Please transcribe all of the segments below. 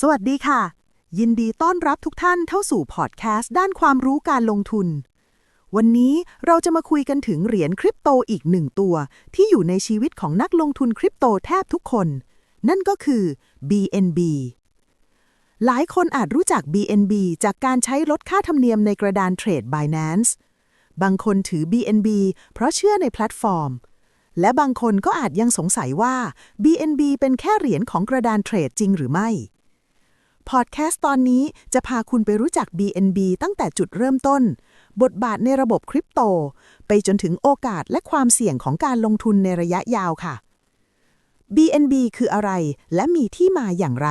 สวัสดีค่ะ ยินดีต้อนรับทุกท่านเข้าสู่พอดแคสต์ด้านความรู้การลงทุน วันนี้เราจะมาคุยกันถึงเหรียญคริปโตอีกหนึ่งตัว ที่อยู่ในชีวิตของนักลงทุนคริปโตแทบทุกคน นั่นก็คือ BNB หลายคนอาจรู้จัก BNB จากการใช้ลดค่าธรรมเนียมในกระดานเทรด Binance บางคนถือ BNB เพราะเชื่อในแพลตฟอร์ม และบางคนก็อาจยังสงสัยว่า BNB เป็นแค่เหรียญของกระดานเทรดจริงหรือไม่ พอดแคสต์ตอนนี้จะพาคุณไปรู้จัก BNB ตั้งแต่จุดเริ่มต้น บทบาทในระบบคริปโต ไปจนถึงโอกาสและความเสี่ยงของการลงทุนในระยะยาวค่ะ BNB คืออะไรและมีที่มาอย่างไร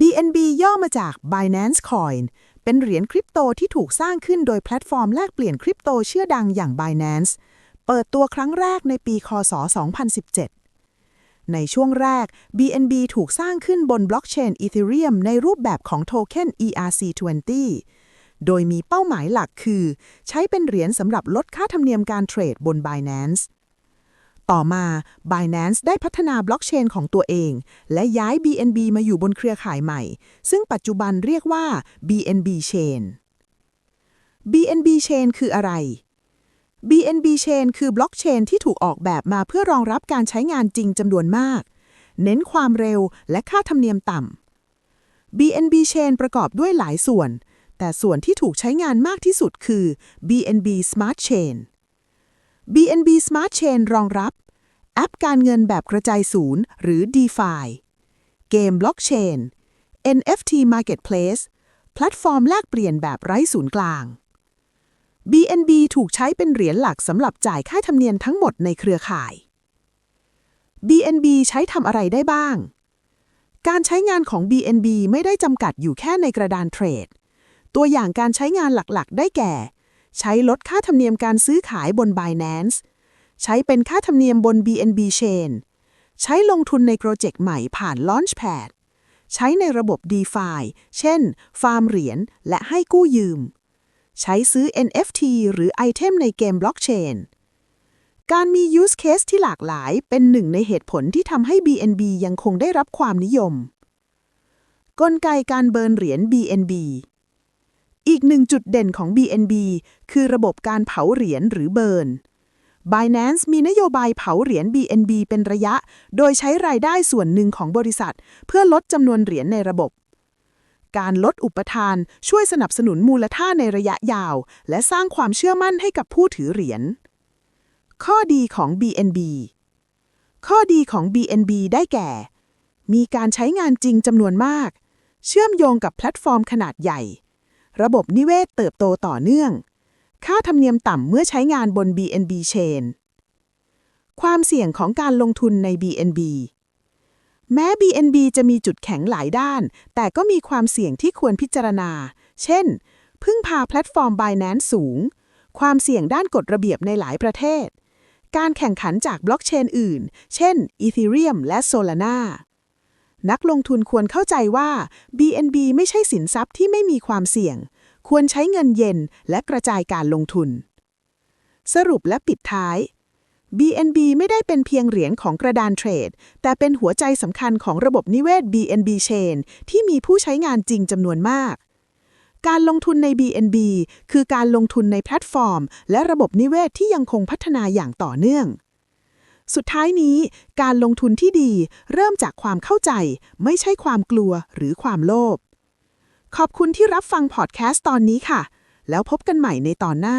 BNB ย่อมาจาก Binance Coin เป็นเหรียญคริปโตที่ถูกสร้างขึ้นโดยแพลตฟอร์มแลกเปลี่ยนคริปโตเชื่อดังอย่าง Binance เปิดตัวครั้งแรกในปี คศ 2017 ในช่วงแรก BNB ถูกสร้างขึ้นบนบล็อกเชน Ethereum ในรูปแบบของโทเค็น ERC20 โดยมีเป้าหมายหลักคือ ใช้เป็นเหรียญสำหรับลดค่าธรรมเนียมการเทรดบน Binance ต่อมา Binance ได้พัฒนาบล็อกเชนของตัวเอง และย้าย BNB มาอยู่บนเครือข่ายใหม่ ซึ่งปัจจุบันเรียกว่า BNB Chain BNB Chain คืออะไร BNB Chain คือบล็อกเชนที่ถูกออกแบบมาเพื่อรองรับการใช้งานจริงจำนวนมาก เน้นความเร็วและค่าธรรมเนียมต่ำ BNB Chain ประกอบด้วยหลายส่วน แต่ส่วนที่ถูกใช้งานมากที่สุดคือ BNB Smart Chain BNB Smart Chain รองรับ แอปการเงินแบบกระจายศูนย์ หรือ DeFi เกมบล็อกเชน NFT Marketplace แพลตฟอร์มแลกเปลี่ยนแบบไร้ศูนย์กลาง BNB ถูกใช้เป็นเหรียญหลักสำหรับจ่ายค่าธรรมเนียมทั้งหมดในเครือข่าย BNB ใช้ทำอะไรได้บ้าง การใช้งานของ BNB ไม่ได้จำกัดอยู่แค่ในกระดานเทรด ตัวอย่างการใช้งานหลักๆ ได้แก่ ใช้ลดค่าธรรมเนียมการซื้อขายบน Binance ใช้เป็นค่าธรรมเนียมบน BNB Chain ใช้ลงทุนในโปรเจกต์ใหม่ผ่าน Launchpad ใช้ในระบบ DeFi เช่น ฟาร์มเหรียญและให้กู้ยืม ใช้ซื้อ NFT หรือไอเทมในเกมบล็อกเชนการมี use case ที่หลากหลายเป็นหนึ่งในเหตุผลที่ทำให้ BNB ยังคงได้รับความนิยม กลไกการเบิร์นเหรียญ BNB อีกหนึ่งจุดเด่นของ BNB คือระบบการเผาเหรียญหรือเบิร์น Binance มีนโยบายเผาเหรียญ BNB เป็นระยะ โดยใช้รายได้ส่วนหนึ่งของบริษัท เพื่อลดจำนวนเหรียญในระบบ การลดอุปทาน ช่วยสนับสนุนมูลค่าในระยะยาว และสร้างความเชื่อมั่นให้กับผู้ถือเหรียญ ข้อดีของ BNB ข้อดีของ BNB ได้แก่ มีการใช้งานจริงจำนวนมาก เชื่อมโยงกับแพลตฟอร์มขนาดใหญ่ ระบบนิเวศเติบโตต่อเนื่อง ค่าธรรมเนียมต่ำเมื่อใช้งานบน BNB Chain ความเสี่ยงของการลงทุนใน BNB แม้ BNB จะมีจุดแข็งหลายด้าน แต่ก็มีความเสี่ยงที่ควรพิจารณา เช่น พึ่งพาแพลตฟอร์ม Binance สูง ความเสี่ยงด้านกฎระเบียบในหลายประเทศ การแข่งขันจากบล็อกเชนอื่น เช่น Ethereum และ Solana นักลงทุนควรเข้าใจว่า BNB ไม่ใช่สินทรัพย์ที่ไม่มีความเสี่ยง ควรใช้เงินเย็นและกระจายการลงทุน สรุปและปิดท้าย BNB ไม่ได้เป็นเพียงเหรียญของกระดานเทรด แต่เป็นหัวใจสำคัญของระบบนิเวศ BNB Chain ที่มีผู้ใช้งานจริงจำนวนมาก การลงทุนใน BNB คือการลงทุนในแพลตฟอร์ม และระบบนิเวศที่ยังคงพัฒนาอย่างต่อเนื่อง สุดท้ายนี้ การลงทุนที่ดีเริ่มจากความเข้าใจ ไม่ใช่ความกลัวหรือความโลภ ขอบคุณที่รับฟังพอดแคสต์ตอนนี้ค่ะ แล้วพบกันใหม่ในตอนหน้า